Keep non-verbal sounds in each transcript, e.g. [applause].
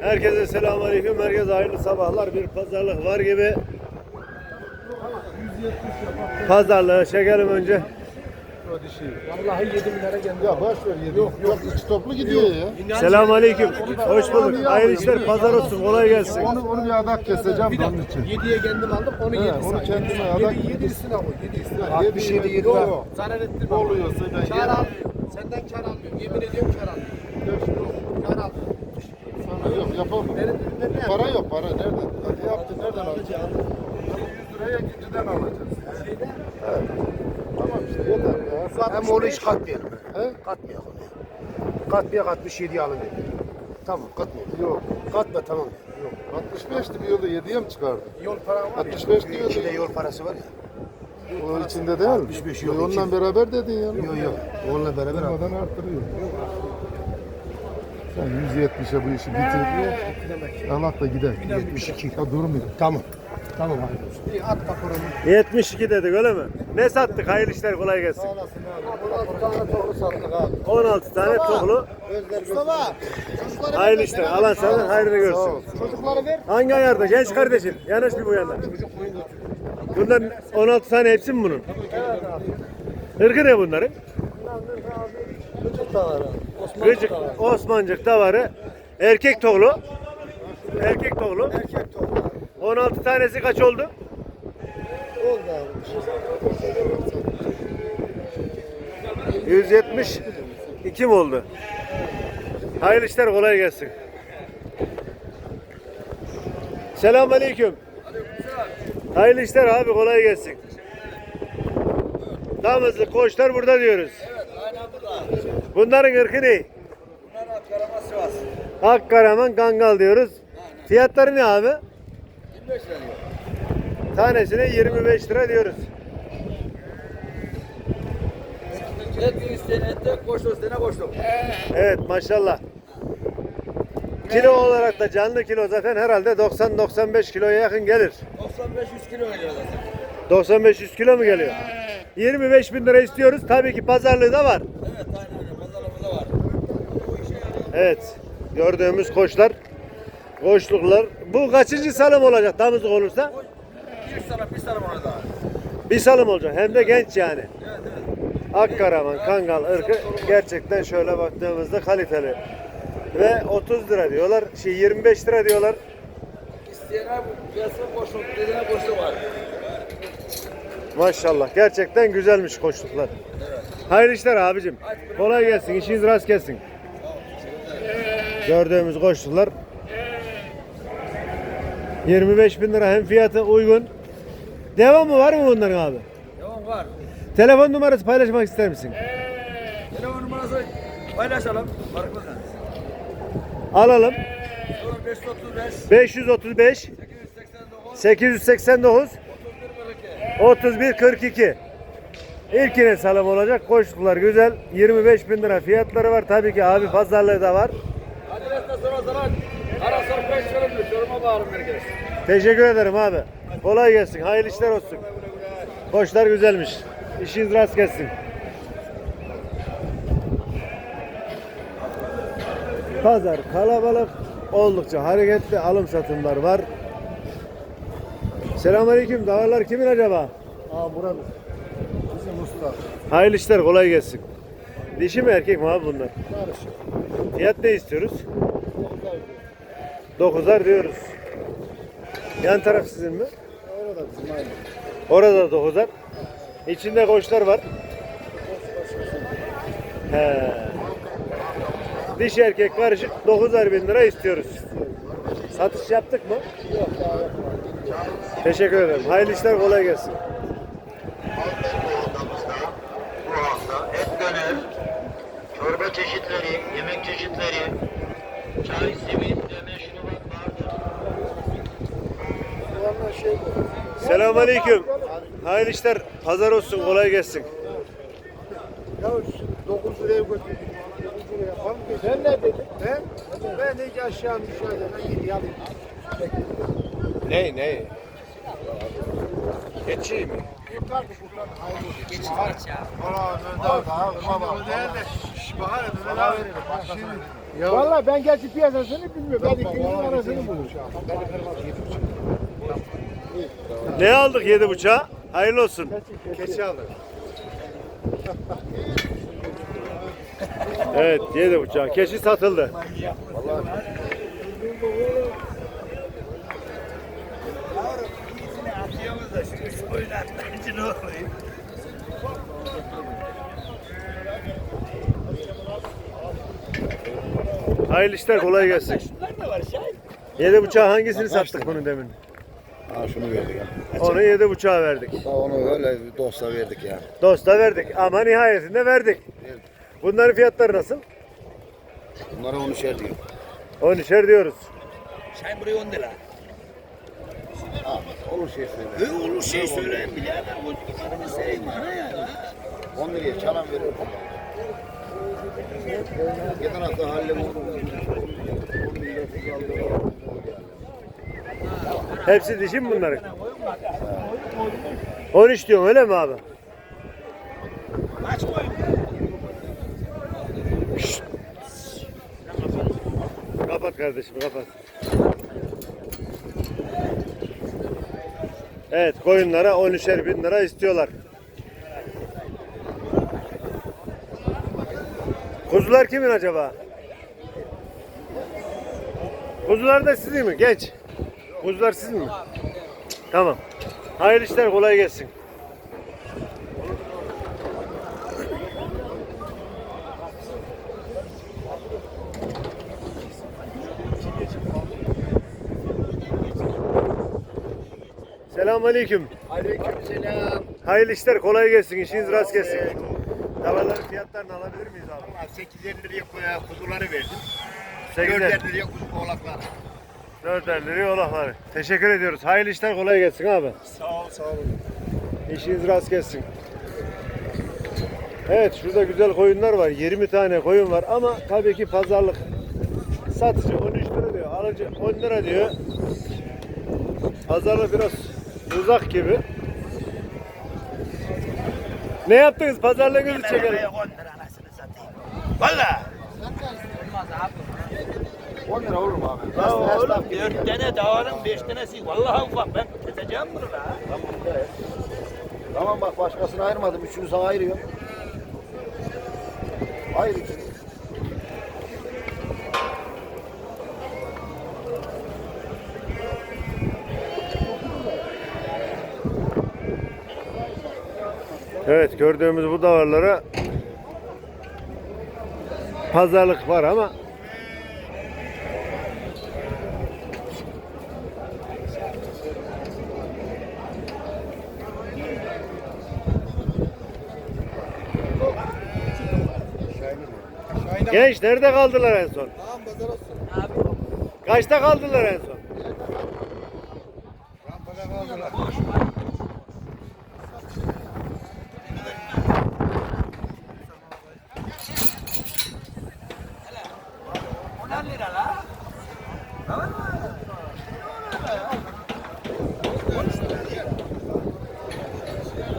Herkese selamünaleyküm. Herkese hayırlı sabahlar. Bir pazarlık var gibi. Pazarlığı çekelim önce. Vallahi 7 bin lira geldi. Ya boş ver yedi. Yok yok iki toplu gidiyor ya. Selamünaleyküm. Hoş bulduk. Hayırlı işler, pazar olsun. Kolay gelsin. Onu, onu bir adak keseceğim de onun için. 7'ye kendim aldım, onu He, 7 onu kendime adak 7 7 üstüne koy, 7 üstüne. Ha, yedi, 67 yedi, 7 yok. yok. Zarar ettirme. Oluyorsa ben Kar almıyorum. Senden kar almıyorum. Yemin ediyorum kar almıyorum. Kar almıyorum. Yok yapamam. Benim ürünler ne? Para yok para nerede? Hadi yaptın nereden alacaksın? 100 liraya ikinciden alacağız. Evet. Tamam işte yeter ya. Hem onu hiç katmayalım. He? Katmayak onu. Katmaya 67 alın dedi. Tamam katmayalım. Yok. Katma tamam. Yok. 65'ti bir yılda 7'ye mi çıkardı? Yol param var 65 ya. diyordu. İçinde yol parası var ya. O içinde değil mi? 65 yok, E, Onunla beraber dedin ya. Yok yok. Onunla beraber al. Durmadan artırıyor. Sen 170'e bu işi bitir. Allah da gider. 72. Ya durmuyor. Tamam. Tamam abi. İyi at kaporanı. 72 dedik öyle mi? Ne sattık? Hayırlı işler, kolay gelsin. 16 tane tohum sattık abi. 16 tane toklu. Mustafa. Hayırlı işler. Alan sana hayrını görsün. Çocukları ver. Hangi ayarda? Genç kardeşim. Yanaş bir bu yana. Bunların 16 tane hepsi mi bunun? Irkı ne bunların? Çocuk da var abi. Gıcık, Osmancık davarı. Erkek toğlu. Erkek toğlu. Erkek tohum. 16 tanesi kaç oldu? Oldu abi. 172 mi oldu? Hayırlı işler kolay gelsin. Selamünaleyküm. Hayırlı işler abi kolay gelsin. Damızlı koçlar burada diyoruz. Bunların ırkı ne? Akkaraman Kangal diyoruz. Fiyatları ne abi? 25 lira diyor. Tanesine 25 lira diyoruz. Et isteyene ette, koştu isteyene koştu. Evet maşallah. Kilo olarak da canlı kilo zaten herhalde 90-95 kiloya yakın gelir. 95-100 kilo geliyor zaten. 95-100 kilo mu geliyor? 25 bin lira istiyoruz. Tabii ki pazarlığı da var. Evet aynen. Evet. Gördüğümüz koçlar. Koçluklar. Bu kaçıncı salım olacak damızlık olursa? Bir sana bir sana ona da. Bir salım olacak. Hem de genç yani. Evet evet. Akkaraman, Kangal ırkı gerçekten şöyle baktığımızda kaliteli. Ve 30 lira diyorlar. Şey 25 lira diyorlar. İsteyene piyasa koştu, dediğine koştu var. Maşallah. Gerçekten güzelmiş koçluklar. Hayırlı işler abicim. Kolay gelsin. İşiniz rast gelsin. Gördüğümüz koçluklar 25 bin lira hem fiyatı uygun. Devam mı var mı bunların abi? Devam var. Telefon numarası paylaşmak ister misin? Telefon numarası paylaşalım. Farklı. Alalım. 535 535 889 889 31 31 42 İlkine salam olacak. Koştuklar güzel. 25 bin lira fiyatları var. Tabii ki abi pazarlığı da var. Adresine sonra zaman. Ara sor 5 lira diyor. Soruma bağırın herkes. Teşekkür ederim abi. Kolay gelsin. Hayırlı işler olsun. Koçlar güzelmiş. İşiniz rast gelsin. Pazar kalabalık. Oldukça hareketli alım satımlar var. Selamünaleyküm. Davarlar kimin acaba? Aa buranın. Bizim usta. Hayırlı işler kolay gelsin. Dişi mi erkek mi abi bunlar? Karışık. Fiyat ne istiyoruz? 9'ar diyoruz. Yan taraf sizin mi? Orada bizim aynı. Orada da 9'ar. İçinde koçlar var. He. Diş erkek karışık 9'ar bin lira istiyoruz. Satış yaptık mı? Yok daha yapma. Teşekkür ederim. Hayırlı işler kolay gelsin. bu hafta et döner, çorba çeşitleri, yemek çeşitleri, çay, simit ve meşrubat vardır. Buranın şey bu. Selamünaleyküm. Hayırlı işler. Pazar olsun. Kolay gelsin. Ya şu 9 liraya götürdük. 9 liraya yapalım ki. Sen ne dedin? Ben? Ben hiç aşağı müsaade. 7 alayım. Ne ne? Geçi mi? Valla ben gerçi piyasasını bilmiyorum. Ben ikinizin arasını bulacağım. Ne aldık yedi buçuğa? Hayırlı olsun. Keçi alır. Evet yedi buçuğa. Keçi satıldı. Hayırlı işler kolay gelsin. Yedi buçuğa hangisini sattık bunu demin? Ha şunu verdik ya. Onu yedi buçuğa verdik. Ha, Onu öyle dosta verdik ya. Dosta verdik ama nihayetinde verdik. Bunların fiyatları nasıl? Bunlara onu şey diyor. 10'şer diyoruz. Sen buraya 10 lira. Olur şey söyle. Ne olur şey söyleyin birader. Bu numaranı seveyim bana ya. 10 liraya çalan verir. Geçen hafta hallem oldu. Hepsi dişi mi bunların? 13 diyorsun öyle mi abi? Kapat kardeşim kapat. Evet koyunlara 13'er bin lira istiyorlar. Kuzular kimin acaba? Kuzular da sizin mi? Geç. Kuzular sizin mi? Tamam. Hayırlı işler kolay gelsin. Selamun aleyküm. Aleykümselam. Hayırlı işler kolay gelsin. İşiniz rast gelsin. Davaların fiyatlarını alabilir miyiz abi? 850 liraya kuzuları verdim. 8'er. 450 liraya kuzu oğlaklar. 4'er liraya olakları. Teşekkür ediyoruz. Hayırlı işler kolay gelsin abi. Sağ ol sağ olun. İşiniz rast gelsin. Evet şurada güzel koyunlar var. 20 tane koyun var ama tabii ki pazarlık. Satıcı 13 lira diyor. Alıcı 10 lira diyor. Pazarlık biraz uzak gibi. Ne yaptınız? Pazarlığınızı çekelim. 10 lira anasını satayım. Valla. 10 lira olur mu abi? Ya Esnaf oğlum gibi 4 ya. tane davarın 5 tanesi. Vallahi ufak ben keseceğim bunu la. Tamam, evet. Tamam bak başkasına ayırmadım. Üçünü sana ayırıyorum. Ayır ikini. Evet gördüğümüz bu davarlara pazarlık var ama Genç nerede kaldılar en son? Kaçta kaldılar en son?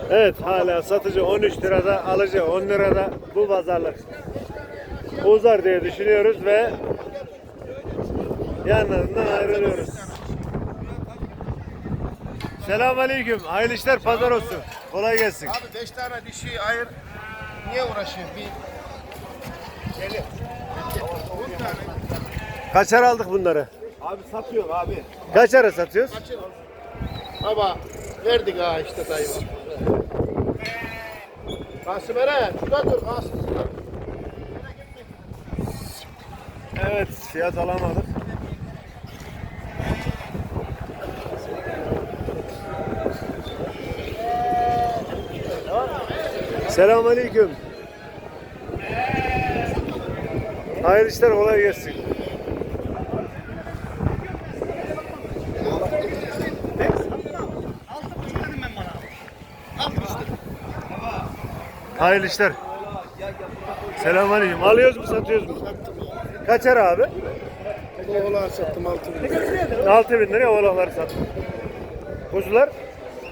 Evet hala satıcı 13 lirada alıcı 10 lirada bu pazarlık uzar diye düşünüyoruz ve yanlarından ayrılıyoruz. Selamun Aleyküm. Hayırlı işler pazar olsun. Kolay gelsin. Abi 5 tane dişi ayır. Niye uğraşıyorsun? Bir Gel. 10 tane. Kaçar aldık bunları? Abi satıyorum abi. Kaçara satıyoruz? Ama verdik ha işte dayı. Kasım Eren, şurada dur Kasım. Evet fiyat alamadık. Selamun Aleyküm. Hayırlı işler kolay gelsin. Hayırlı işler. Selamun Aleyküm. Alıyoruz mu satıyoruz mu? Kaçar abi? Oğlan sattım 6 bin lira. 6 bin liraya oğlakları sattım. Kuzular?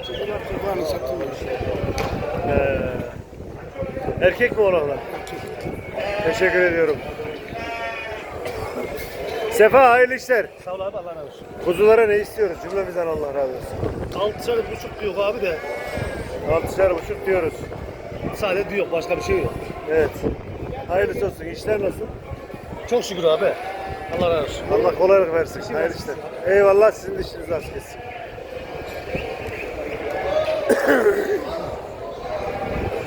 Çocuklar çocuğunu sattım. Ee, erkek mi oğlaklar? Teşekkür ediyorum. Sefa hayırlı işler. Sağ ol abi Allah razı olsun. Kuzulara ne istiyoruz? Cümlemizden Allah razı olsun. Altışar buçuk diyor abi de Altışar buçuk diyoruz. sadece diyor başka bir şey yok. Evet. Hayırlısı olsun. İşler nasıl? Çok şükür abi. Allah razı olsun. Allah kolaylık versin. Hayırlı işler. Eyvallah sizin de işiniz rast gelsin.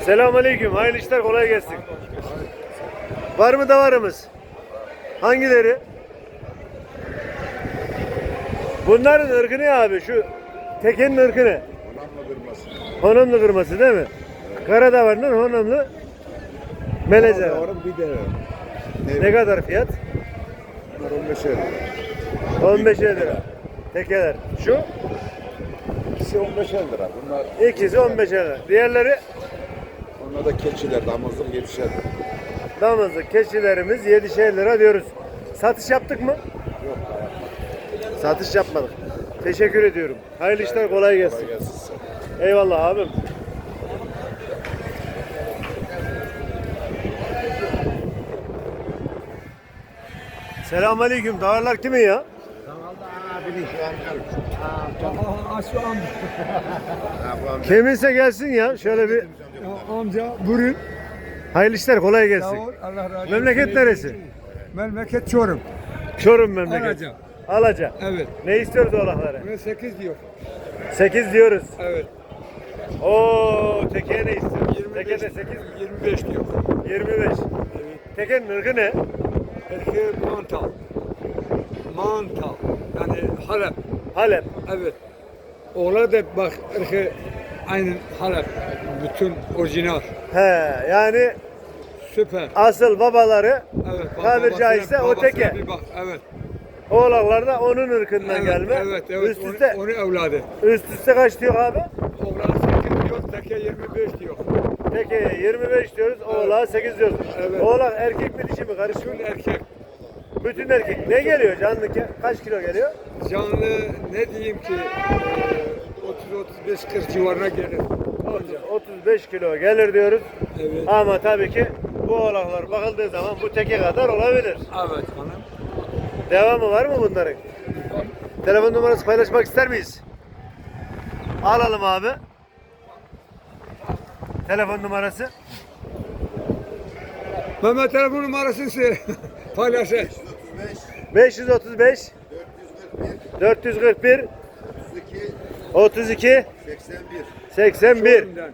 [coughs] Selamünaleyküm. Hayırlı işler kolay gelsin. Var mı davarımız? Hangileri? Bunların ırkı ne abi? Şu tekenin ırkı ne? Honamlı kırması değil mi? Kara davarının honamlı meleze. var. bir de Ne kadar fiyat? 15 lira. 15 lira. Tekeler. Şu İkisi 15 lira. Bunlar ikisi 15 lira. Diğerleri onlar da keçiler, damızlık 7 lira. damızlık keçilerimiz 7'şer lira diyoruz. Satış yaptık mı? Yok Satış yapmadık. Teşekkür ediyorum. Hayırlı işler kolay gelsin. gelsin size. Eyvallah abim. Selamünaleyküm. Davarlar kimin ya? Kiminse gelsin ya. Şöyle bir Amca buyurun. hayırlı işler kolay Sağ gelsin. ol. Allah razı olsun. Memleket neresi? Memleket Çorum. Çorum memleket. Alaca. Alaca. Evet. Ne istiyoruz oğlaklara? Ve 8 diyor. 8 diyoruz. Evet. Oo, tekeye ne istiyorsun? 25, Teke de 8 mi? 25 diyor. 25. Tekenin ırkı ne? Erkeği mantal. Mantal. Yani Halep. Halep. Evet. Oğlan da bak erkeği aynı Halep. Bütün orijinal. He, yani Süper. asıl babaları Evet. bak, babasına- caizse o teke. Bak. Evet. oğlaklar da onun ırkından Evet, gelme. evet, evet. Üst Onu- üste, Onu, evladı. üst üste kaç diyor abi? Oğlan 8 diyor, teke 25 diyor. Tekeye 25 diyoruz, oğlağa 8 diyoruz. Evet. Oğlak erkek mi dişi mi karışık? Bütün erkek Bütün erkek. Ne geliyor canlı ke- kaç kilo geliyor? canlı ne diyeyim ki e, 30-35-40 civarına gelir. Ancak. 35 kilo gelir diyoruz. Evet. Ama tabii ki bu oğlaklar bakıldığı zaman bu teke kadar olabilir. Evet hanım. Devamı var mı bunların? Telefon numarası paylaşmak ister miyiz? Alalım abi. Telefon numarası Mehmet telefon numarasını söyle. Paylaşır. 535 441 32 81 Çorum'dan.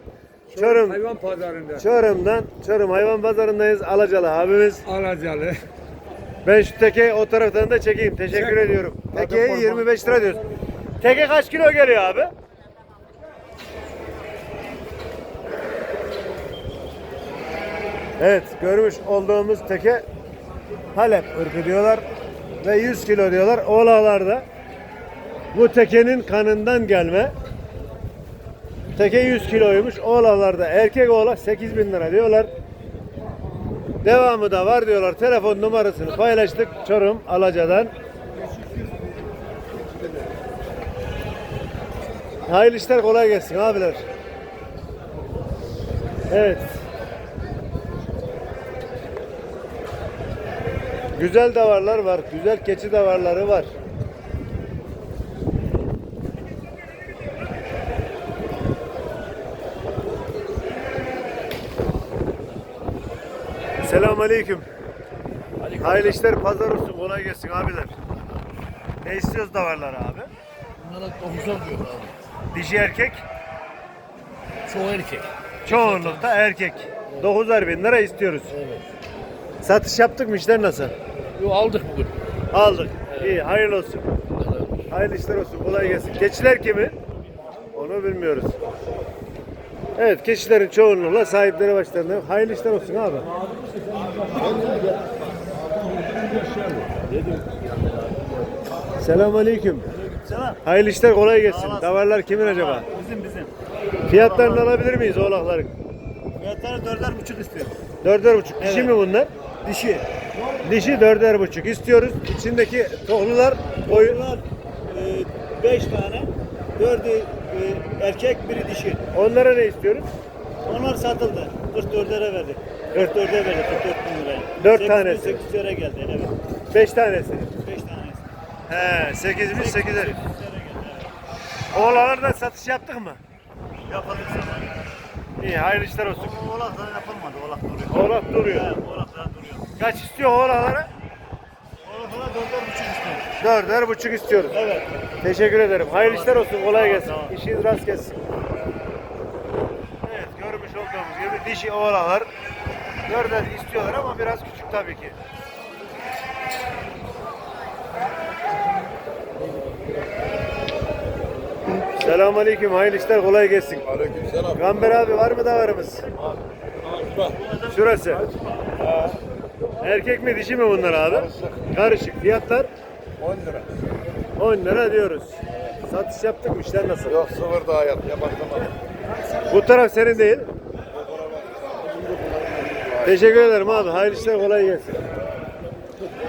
Çorum. Hayvan pazarında. Çorum'dan Çorum hayvan pazarındayız. Alacalı abimiz. Alacalı. Ben şu teke o taraftan da çekeyim. Teşekkür Çek. ediyorum. Tekeye kurban. 25 lira diyoruz. Teke kaç kilo geliyor abi? Evet görmüş olduğumuz teke Halep ırkı diyorlar ve 100 kilo diyorlar. Oğlaklarda bu tekenin kanından gelme. Teke 100 kiloymuş. Oğlaklarda erkek oğlak 8 bin lira diyorlar. Devamı da var diyorlar. Telefon numarasını paylaştık. Çorum Alaca'dan. Hayırlı işler kolay gelsin abiler. Evet. Güzel davarlar var. Güzel keçi davarları var. Selamun aleyküm. Hayırlı işler pazar olsun kolay gelsin abiler. Ne istiyoruz davarlar abi? Bunlara 9'ar diyor abi. Dişi erkek, Çoğu erkek. çoğunlukta erkek. 9'ar bin lira istiyoruz. Evet. Satış yaptık mı işler nasıl? Yo aldık bugün. Aldık. İyi hayırlı olsun. Hayırlı işler olsun kolay gelsin. Keçiler kimi? Onu bilmiyoruz. Evet keçilerin çoğunluğuyla sahipleri başlarında. Hayırlı işler olsun abi. Selamun aleyküm. Selam. Hayırlı işler kolay gelsin. Davarlar kimin acaba? Bizim bizim. Fiyatlarını alabilir miyiz oğlakların? Fiyatları dörder buçuk istiyor. Dörder buçuk. Dişi mi bunlar? Dişi. Dişi dörder buçuk istiyoruz. İçindeki tohlular koyun. Bunlar 5 tane. Dördü e, erkek, biri dişi. Onlara ne istiyoruz? Onlar satıldı. 44'lere verdik. 44'e verdik. 44 bin liraya. Dört 8 bin tanesi. 800 lira geldi. Evet. Beş tanesi. 5 tane He 8 bin 8 Oğlanlar da satış yaptık mı? Sana. İyi hayırlı işler olsun. Oğlaklar yapılmadı. Oğlak duruyor. Oğlak duruyor. Oğlaklar duruyor. Kaç istiyor oğlaklara? Oğlaklara dörder buçuk istiyor. Dörder buçuk istiyoruz. Evet. Teşekkür ederim. Hayırlı işler olsun. Kolay gelsin. İşiniz rast gelsin. Evet görmüş olduğumuz gibi dişi oğlalar dörder istiyorlar ama biraz küçük tabii ki. Selamun Aleyküm. Hayırlı işler. Kolay gelsin. Aleykümselam. Gamber abi var mı davarımız? Şurası. Erkek mi dişi mi bunlar abi? Karışık. Fiyatlar 10 lira. 10 lira diyoruz. Satış yaptık mı? İşler nasıl? Yok sıfır daha yap. Yabaklama. Bu taraf senin değil. Teşekkür ederim abi. Hayırlı işler kolay gelsin.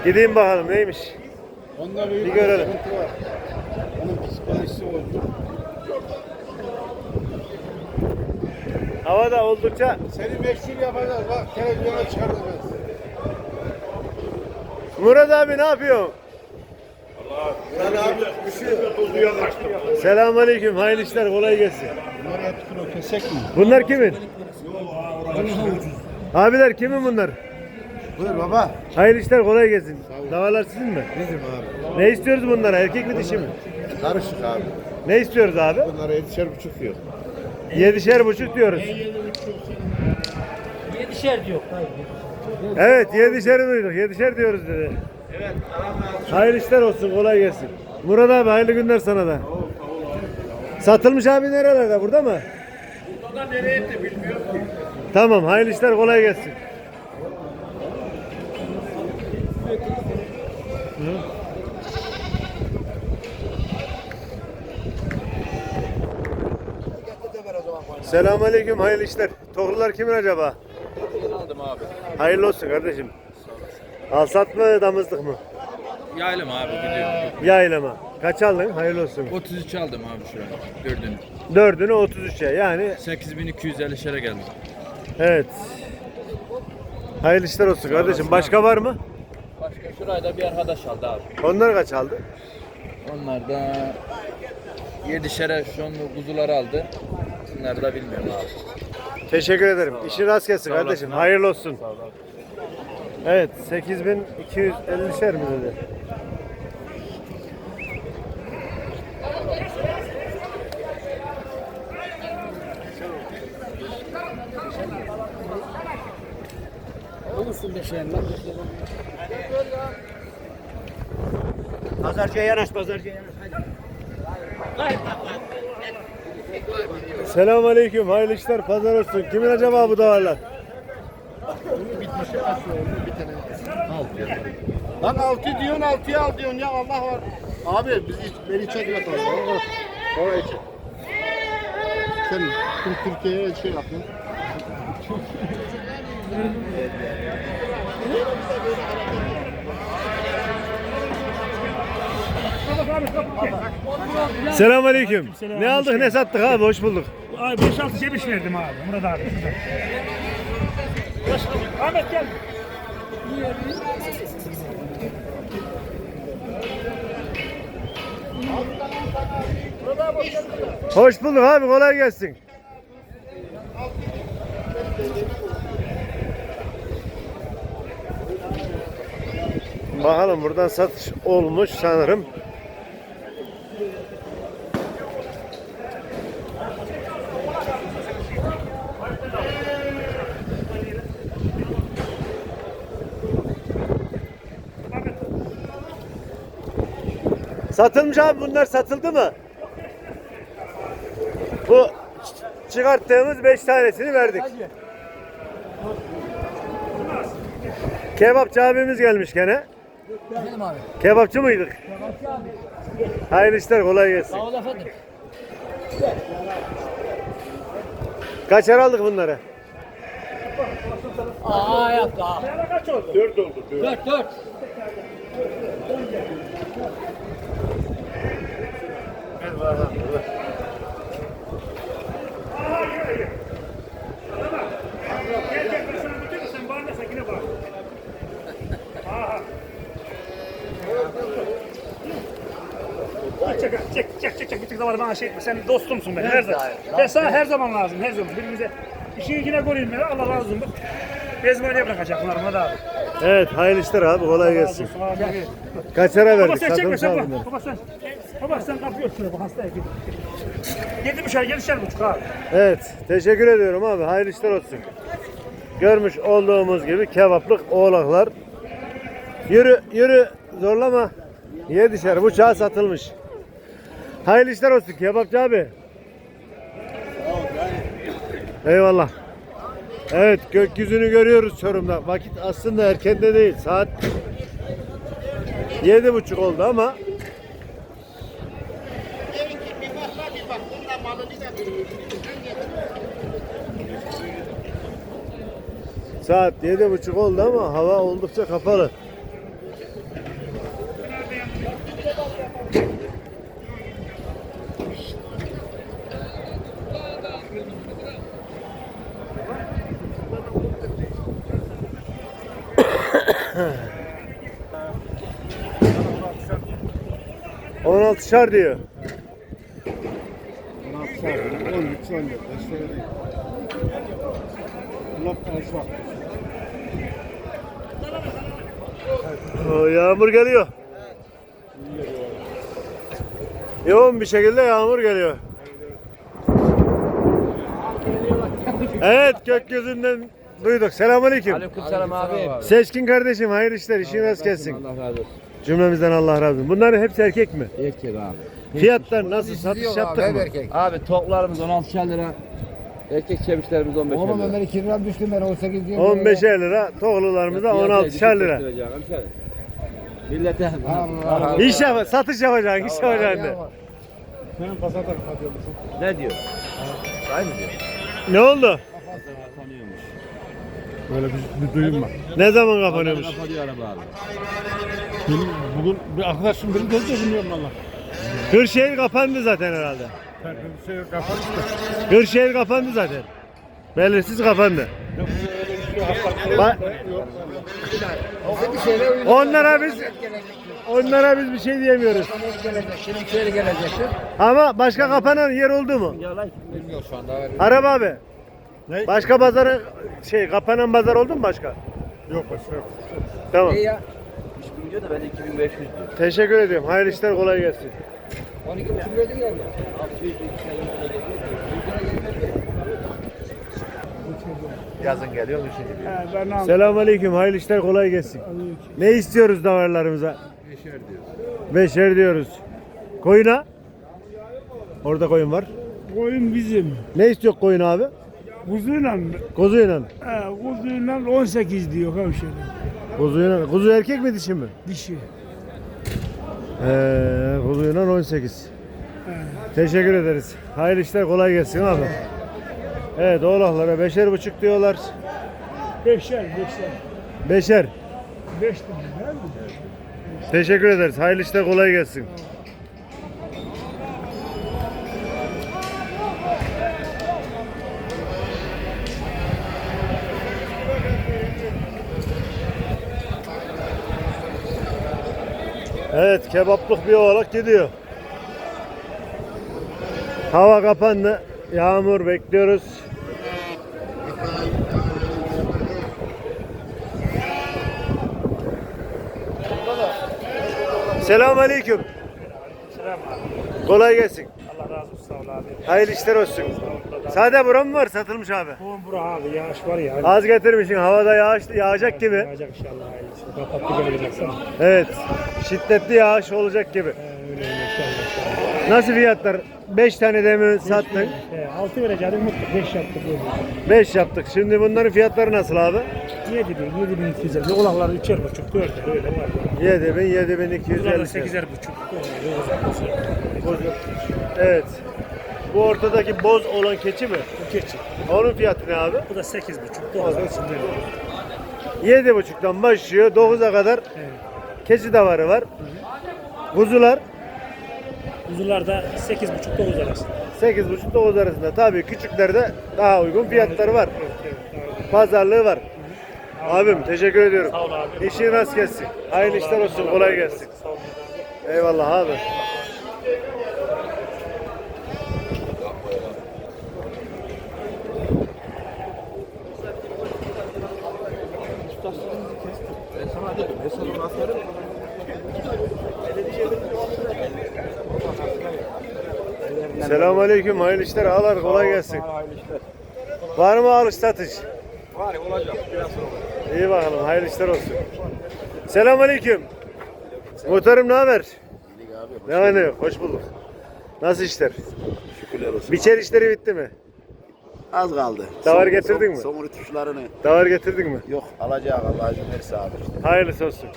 Gideyim bakalım neymiş. Onda Bir görelim. sıkıntı var. Onun psikolojisi bozdu. Hava da oldukça Seni meşhur yapacağız. Bak televizyona seni. Murat abi ne yapıyorsun? Selamun Aleyküm. Hayırlı işler kolay gelsin. Bunları hep kilo kesek mi? Bunlar kimin? Abiler kimin bunlar? Buyur baba. Hayırlı işler kolay gelsin. Davalar sizin mi? Bizim abi. Ne istiyoruz bunlara? Erkek mi dişi mi? Karışık abi. Ne istiyoruz abi? Bunlara yetişer buçuk diyor. Yedişer buçuk diyoruz. Yedişer diyor. Evet yedişeri duyduk. Yedişer diyoruz dedi. Evet. Hayırlı işler olsun. Kolay gelsin. Murat abi hayırlı günler sana da. Satılmış abi nerelerde? Burada mı? Burada nereye de bilmiyorum ki. Tamam hayırlı işler kolay gelsin. Hı? Selamünaleyküm hayırlı işler. Tohlular kimin acaba? Aldım abi. Hayırlı olsun kardeşim. Al sat mı damızlık mı? Yaylım abi biliyorum. Yaylama. Kaç aldın? Hayırlı olsun. 33 aldım abi şu an. Dördünü. Dördünü 33'e yani 8250 şere geldim. evet. Hayırlı işler olsun kardeşim. Başka var mı? Başka şurayı da bir arkadaş aldı abi. Onlar kaç aldı? Onlar da 7 şere şu an kuzuları aldı. Bunları da bilmiyorum abi. Teşekkür ederim. İşin rast gelsin kardeşim. Hayırlı olsun. Evet 8250'şer mi dedi? Pazarcıya yanaş, pazarcıya yanaş. Selamun Aleyküm. Hayırlı işler. Pazar olsun. Kimin acaba bu davarlar? Lan altı diyorsun altıya al diyorsun ya Allah var. Abi biz hiç, beni çekme tamam. Orayı çek. Sen tüm Türkiye'ye şey yapın. Selamun Aleyküm. Ne aldık ne sattık abi? Hoş bulduk. Ay 5-6 cebiş verdim abi Murat abi. Ahmet gel. Hoş bulduk abi. Kolay gelsin. Bakalım buradan satış olmuş sanırım. Satılmış abi bunlar satıldı mı? Bu çıkarttığımız 5 tanesini verdik. Kebapçı abimiz gelmiş gene. Benim abi. Kebapçı mıydık? Hayırlı işler kolay gelsin. Sağ ol efendim. Kaçar aldık bunları? Aa yaptı ha. Dört oldu. Dört dört. Gel ben sakine bak. Aha. Çek çek çek çek çek bir tık var bana şey etme. Sen dostumsun benim her zaman. Ben sana her zaman lazım her zaman. Birbirimize işini yine koruyun beni. Allah razı olsun. Bezmaniye bırakacak bunlar Murat abi. Evet hayırlı işler abi kolay gelsin. Kaç lira Baba verdik? sen çekme sen bunları. baba. Baba sen. Baba sen kapıyorsun bu hastaya git. Yedi buçuk yedişer buçuk abi. Evet teşekkür ediyorum abi hayırlı işler olsun. Görmüş olduğumuz gibi kebaplık oğlaklar. Yürü yürü zorlama. Yedişer bıçağı satılmış. Hayırlı işler olsun kebapçı abi. Eyvallah. Evet gökyüzünü görüyoruz Çorum'da. Vakit aslında erkende değil. Saat yedi buçuk oldu ama saat yedi buçuk oldu ama hava oldukça kapalı. On altışar diyor. 16 saat, 13, 14, 5 lira değil. Bak. Oo, Yağmur geliyor. Yoğun bir şekilde yağmur geliyor. Evet gökyüzünden duyduk. Selamünaleyküm. Aleykümselam abi. Seçkin kardeşim hayırlı işler işin rast gelsin. Allah razı olsun. Cümlemizden Allah razı olsun. Bunların hepsi erkek mi? Erkek abi. Fiyatlar nasıl satış yaptık mı? Abi toklarımız 16 lira. Erkek çemişlerimiz 15 Oğlum lira. Ömer 2 lira düştüm ben 18 diyor. 15'er lira, toğlularımıza 16'şer lira. Millete Allah. İş yap, satış yapacaksın, iş yapacaksın de. Benim pazarda kapatıyor musun? ne diyor? Say mı diyor? Ne oldu? Böyle bir, bir duyum var. Ne zaman kapanıyormuş? Kapatıyor araba abi. Benim bugün bir arkadaşım beni dedi de bilmiyorum valla. Kırşehir kapandı zaten herhalde. Bir şey kapanmış da. Kırşehir kapandı zaten. Belirsiz kapandı. Ba- onlara biz onlara biz bir şey diyemiyoruz. Ama başka kapanan yer oldu mu? Bilmiyor şu anda. Araba abi. Başka pazarı şey kapanan pazar oldu mu başka? Yok başka yok. Tamam. İyi ya. 3000 diyor da ben 2500 diyor. Teşekkür ediyorum. Hayırlı işler kolay gelsin. 12 buçuk verdin ya. Yazın geliyor, kışın gidiyor. Selamünaleyküm. Hayırlı işler kolay gelsin. Ne istiyoruz davarlarımıza? Beşer diyor. Beşer diyoruz. Koyuna? Orada koyun var. Koyun bizim. Ne istiyor koyun abi? Kuzuyla, Kuzuyla. he, kuzuyla 18 diyor hemşerim. Kuzuyla. Kuzu erkek mi dişi mi? Dişi. Ee, kuzuyla 18. Teşekkür ederiz. Hayırlı işler kolay gelsin abi. Evet oğlaklara beşer buçuk diyorlar. Beşer, beşer. Beşer. Beş tane değil mi? Teşekkür ederiz. Hayırlı işler kolay gelsin. Evet kebaplık bir oğlak gidiyor. Hava kapandı. Yağmur bekliyoruz. Selamun Aleyküm. Selam abi. Kolay gelsin. Allah razı olsun abi. Hayırlı işler olsun. Sade bura mı var satılmış abi? Oğlum bura abi yağış var ya. Az getirmişsin havada yağış yağacak gibi. Yağacak inşallah hayırlısı. Kapattı gelecek sana. Evet. Şiddetli yağış olacak gibi. Öyle inşallah. Nasıl fiyatlar? 5 tane de mi sattın? He, altı vereceğim mutlu. Beş yaptık böyle. 5 yaptık. Şimdi bunların fiyatları nasıl abi? Yedi bin, yedi bin iki yüz elli. Oğlaklar üçer buçuk, dörder öyle var. 7000, 7250. Bunlar da sekizer buçuk. Öyle uzak olsun. Boz- Evet. Bu ortadaki boz olan keçi mi? Bu keçi. Onun fiyatı ne abi? Bu da sekiz buçuk. Dokuz olsun böyle. 7.5'tan başlıyor 9'a kadar Evet keçi davarı var. Kuzular Kuzularda 8,5-9 arasında. 8,5-9 arasında. Tabii küçüklerde daha uygun fiyatları var. Evet, evet, evet. Pazarlığı var. Abim teşekkür ediyorum. Sağ ol abi. İşin rast gelsin. Hayırlı işler olsun. Kolay gelsin. Sağ ol. Eyvallah abi. Ustasınızı kestim. Selamünaleyküm. Hayırlı işler. Ağlar kolay gelsin. Var mı alış satış? Var olacak. Biraz sonra. İyi bakalım. Hayırlı işler olsun. Selamünaleyküm. Muhtarım ne haber? Ne var ne yok? Hoş bulduk. Nasıl işler? Şükürler olsun. Biçer işleri bitti mi? Az kaldı. Davar getirdin son- mi? Somuru tuşlarını. Davar getirdin mi? Yok alacak Allah izin verirse abi. Hayırlısı olsun.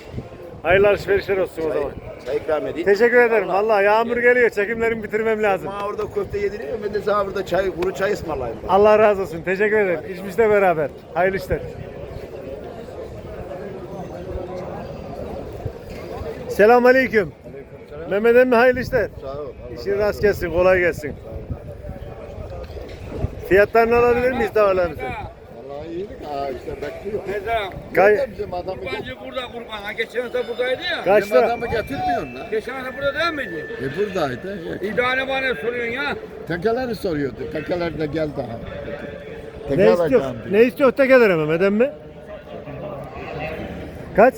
Hayırlı alışverişler olsun o zaman. Çay ikram edeyim. Teşekkür ederim. Vallahi yağmur geliyor. Çekimlerimi bitirmem lazım. Bana orada köfte yediriyor. Ben de sana burada çay, kuru çay ısmarlayayım. Allah razı olsun. Teşekkür ederim. İçmişle beraber. Hayırlı işler. Selam aleyküm. Mehmet emmi hayırlı işler. Sağ ol. İşin rast gelsin, kolay gelsin. Fiyatlarını alabilir miyiz davarlarınızı? Aa işte bekliyor. Kay Nerede bizim adamı? Bence burada kurban. Ha, geçen hafta buradaydı ya. Bizim lira? adamı getirmiyorsun lan. Geçen hafta burada değil miydi? E buradaydı. İdare bana soruyorsun ya. Tekeleri soruyordu. Tekeler de geldi daha. Ne Tekeler istiyor? Ne istiyor tekelere Mehmet emmi? Kaç?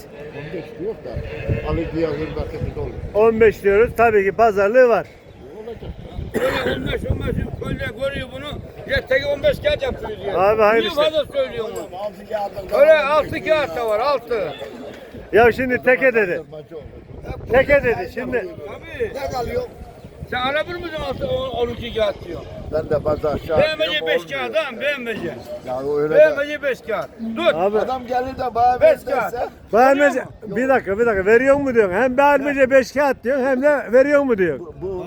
15 diyor da. Alıcıya hırmetimiz olur. 15 diyoruz. Tabii ki pazarlığı var. Böyle 15 15 köyle görüyor bunu. Yetteki 15 kağıt yapıyor diyor. Abi hayırlı Niye işler. fazla söylüyorsun? Öyle 6 kağıt da var 6. Ya şimdi teke dedi. Teke dedi şimdi. Tabii. Ne kalıyor? Sen arabır mısın 6 12 kağıt diyor. Ben de fazla aşağı Beğenmece 5 kağıt ha beğenmece. Ya öyle de. Beğenmece 5 kağıt. Dur. Abi Adam gelir de bana Beş ver kağıt. derse. bir dakika bir dakika veriyor mu diyorsun? Hem beğenmece 5 kağıt diyorsun hem de veriyor mu diyorsun? Bu, bu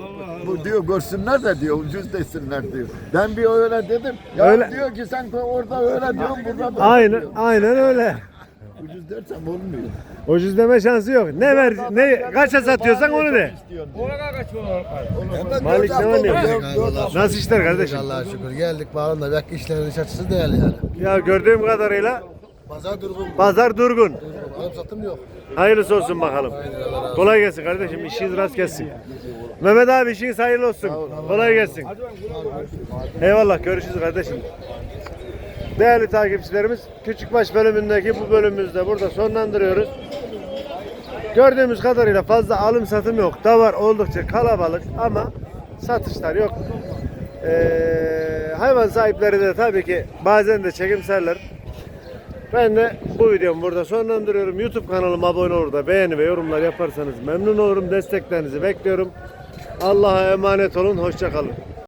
diyor görsünler de diyor ucuz desinler diyor. Ben bir öyle dedim. Ya Öyle. diyor ki sen orada öyle diyorsun burada da Aynen aynen öyle. [laughs] Ucuz dersem olmuyor. Ucuz deme şansı yok. Ne ver ne kaça satıyorsan onu de. Oraya kaç olur? Malik ne var ne yok? Nasıl işler kardeşim? Allah'a şükür geldik bağlamda belki işlerin iş açısı değil yani. Ya gördüğüm kadarıyla Pazar durgun. pazar durgun. Alım satım yok. Hayırlısı olsun bakalım. Kolay gelsin kardeşim. İşiniz rast gelsin. Mehmet abi işiniz hayırlı olsun. Kolay gelsin. Eyvallah görüşürüz kardeşim. Değerli takipçilerimiz Küçükbaş bölümündeki bu bölümümüzde burada sonlandırıyoruz. Gördüğümüz kadarıyla fazla alım satım yok. Davar oldukça kalabalık ama satışlar yok. Ee, hayvan sahipleri de tabii ki bazen de çekimserler. Ben de bu videomu burada sonlandırıyorum. YouTube kanalıma abone olur da beğeni ve yorumlar yaparsanız memnun olurum. Desteklerinizi bekliyorum. Allah'a emanet olun. Hoşçakalın.